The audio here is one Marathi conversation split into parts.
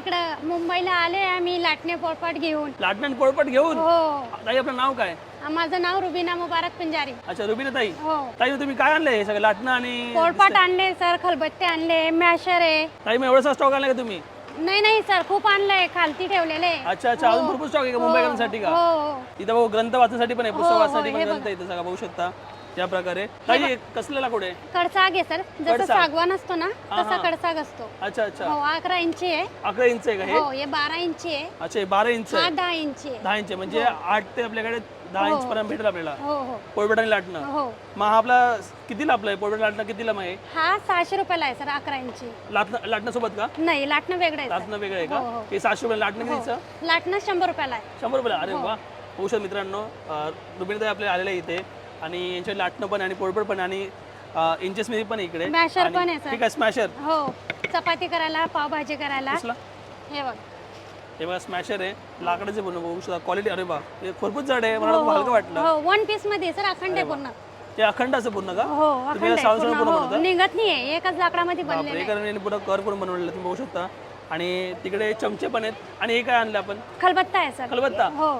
इकडं मुंबईला आले आम्ही लाटणे पोळपाट घेऊन. लाटणं पोळपट घेऊन? हो. ताई आपलं नाव काय? माझं नाव रुबीना मुबारक पिंजारी. अच्छा रुबीना ताई. हो. ताई तुम्ही काय आणलंय? हे सगळं लाटणं आणि पोळपाट आणले सर खलबत्ते आणले मॅशर आहे. ताई मग एवढासा स्टॉक आणलाय का तुम्ही? नाही नाही सर खूप आणलंय खालती ठेवलेले. अच्छा अच्छा अजून भरपूर स्टॉक आहे का? मुंबईकरांसाठी का? हो. हो इथं ग्रंथ वाचण्यासाठी पण आहे पुस्तक हो, वाचण्यासाठी हो, पण हे ग्रंथ आहे इथं सगळं बघू शकता. त्या प्रकारे. ताई हे कसलं लाकूड आहे? कडसाग आहे सर. जसं कडसाग. सागवान असतो ना तसा कडसाग असतो. अच्छा अच्छा. हो अकरा इंची आहे. अकरा इंच आहे का हे? हो हे बारा इंची आहे. अच्छा हे बारा इंच हा आहे दहा इंची आहे. दहा इंच आहे. म्हणजे आठ ते आपल्याकडे दहा इंच पर्यंत भेटेल आपल्याला. हो हो. पोळबेट आणि लाटणं. हो. मग हा आपला कितीला आपला आहे? पोळबेट लाटणं कितीला मग आहे हा सहाशे रुपयाला आहे सर अकरा इंची. लाटणं लाटणं सोबत का? नाही लाटणं वेगळं आहे लाटणं वेगळं आहे हो, का? हो. हे. सहाशे रुपये लाटणं कितीचं? सर. लाटणं शंभर रुपयाला आहे. शंभर रुपयाला? अरे वा. शकत मित्रांनो रुबिनताई आपल्या आलेल्या इथे. आणि यांच्या लाटणं पण आणि पोळपट पण आणि इंचेस मध्ये पण इकडे. मॅशर आणि- पण आहे सर ठीक आहे स्मॅशर हो चपाती करायला पावभाजी करायला. कसला? हे बघ. हे बघा स्मॅशर आहे. लाकडाचे बनव बघू शकता. क्वालिटी अरे बा हे भरपूर जड आहे मला खूप हलकं वाटलं. हो वन पीसमध्ये सर अखंड आहे पूर्ण. ते अखंड असं पूर्ण का? हो तुम्ही अखंड आहे. सावध पूर्ण पूर्ण हो. बनवता? निघत नाहीये. एकच लाकडामध्ये बनलेलं आहे. कारण यांनी पुढं कर करून बनवलेलं तुम्ही बघू शकता. आणि तिकडे चमचे पण आहेत. आणि हे काय आणलं आपण? खलबत्ता आहे सर खलबत्ता? हो.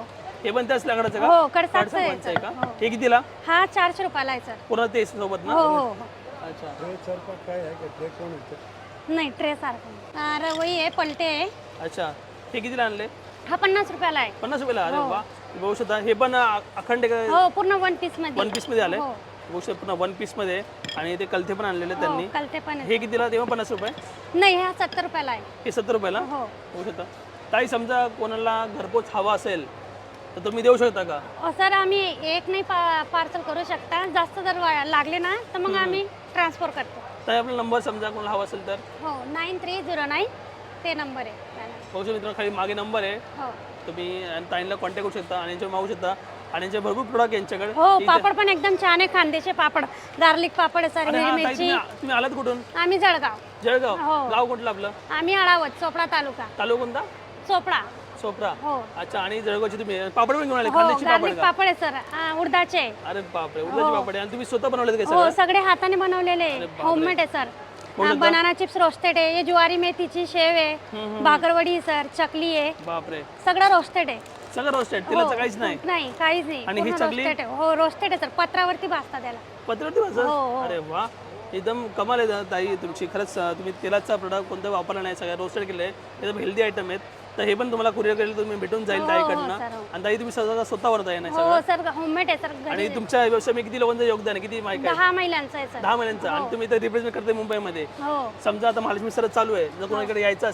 हे पण त्याच लाकडाचं का? हो कडसाचं आहे आहे. का? हो. हे कितीला? हा चारशे रुपयाला आहे सर. पूर्ण ते सोबत ना? हो हो हो. अच्छा. नाही ट्रे सारखं रवई आहे पलटे आहे. अच्छा. हे कितीला आणले? हा पन्नास रुपयाला आहे. पन्नास रुपयाला? अरे वा. बघू शकता हे पण अ- अखंड आहे का हो पूर्ण वन पीसमध्ये. वन पीसमध्ये आले? हो. बघू शकता पूर्ण वन पीसमध्ये. आणि ते कलथे पण आणलेले आहेत त्यांनी. हो, कलते पण आहे हे कितीला? तेव्हा पन्नास रुपये? नाही हा सत्तर रुपयाला आहे. हे सत्तर रुपयाला? हो. बघू शकता ताई समजा कोणाला घरपोच हवा असेल तर तुम्ही देऊ शकता का? अ, सर आम्ही एक नाही पा पार्सल करू शकता. जास्त जर वा- लागले ना तर मग आम्ही ट्रान्सफर करतो. ताई आपला नंबर समजा कोणाला हवा असेल तर? हो नाईन थ्री झिरो नाईन ते नंबर आहे. त्याला. शकता मित्रांनो खाली मागे नंबर आहे. हो. तुम्ही आणि ताईंना कॉन्टॅक्ट करू शकता आणि यांच्यावर मागू शकता आणि यांचे भरपूर प्रोडक्ट यांच्याकडे हो पापड पण एकदम छान आहे खांद्याचे पापड. गार्लिक पापड आहे सर आणि हिरवी हा, ताई मिरची. तुम्ही तुम्ही आलात कुठून? आम्ही जळगाव. जळगाव? हो. गाव कुठलं आपलं? आम्ही अडावत चोपडा तालुका. तालुका कोणता? चोपडा. चोपडा हो. अच्छा आणि जळगावचे तुम्ही पापड पण घेऊन आले हो पापड गार्लिक का? पापड आहे सर. आ, उडदाचे. आहे. अरे बापरे उडदाचे पापड आहे. आणि तुम्ही स्वतः बनवलेत काय हो सगळं? हाताने बनवलेले. होममेड आहे सर. बनाना चिप्स रोस्टेड आहे हे ज्वारी मेथीची शेव आहे. भाकरवडी आहे सर. चकली आहे. बापरे. सगळं रोस्टेड आहे. सगळं रोस्टेड तिला काहीच नाही? नाही काहीच नाही. आणि ही पूर्ण चकली? roasted आहे. हो रोस्टेड आहे सर. पत्रावरती भाजता त्याला पत्रवरती हो, वाजत हो. अरे वा. एकदम कमाल आहे ताई तुमची. खरंच तुम्ही तेलाचा प्रोडक्ट कोणता वापरला नाही सगळं रोस्टेड केलं आहे एकदम हेल्दी आयटम आहेत. तर हे पण तुम्हाला कुरिअर केलं तुम्ही भेटून जाईल ताईकडनं सर, हो. आणि ताई तुम्ही स्वतः स्वतः आहे ना हो सर होममेड आहे सर घरी. आणि तुमच्या व्यवसायामध्ये किती लोकांचं योगदान आहे? किती माहिती आहे दहा महिलांचं आहे सर. दहा महिन्यांचं आणि तुम्ही इथे रिप्रेझेंट करते मुंबईमध्ये. हो. समजा आता महालक्ष्मी सरच चालू आहे. जर कोणाकडे यायचं असेल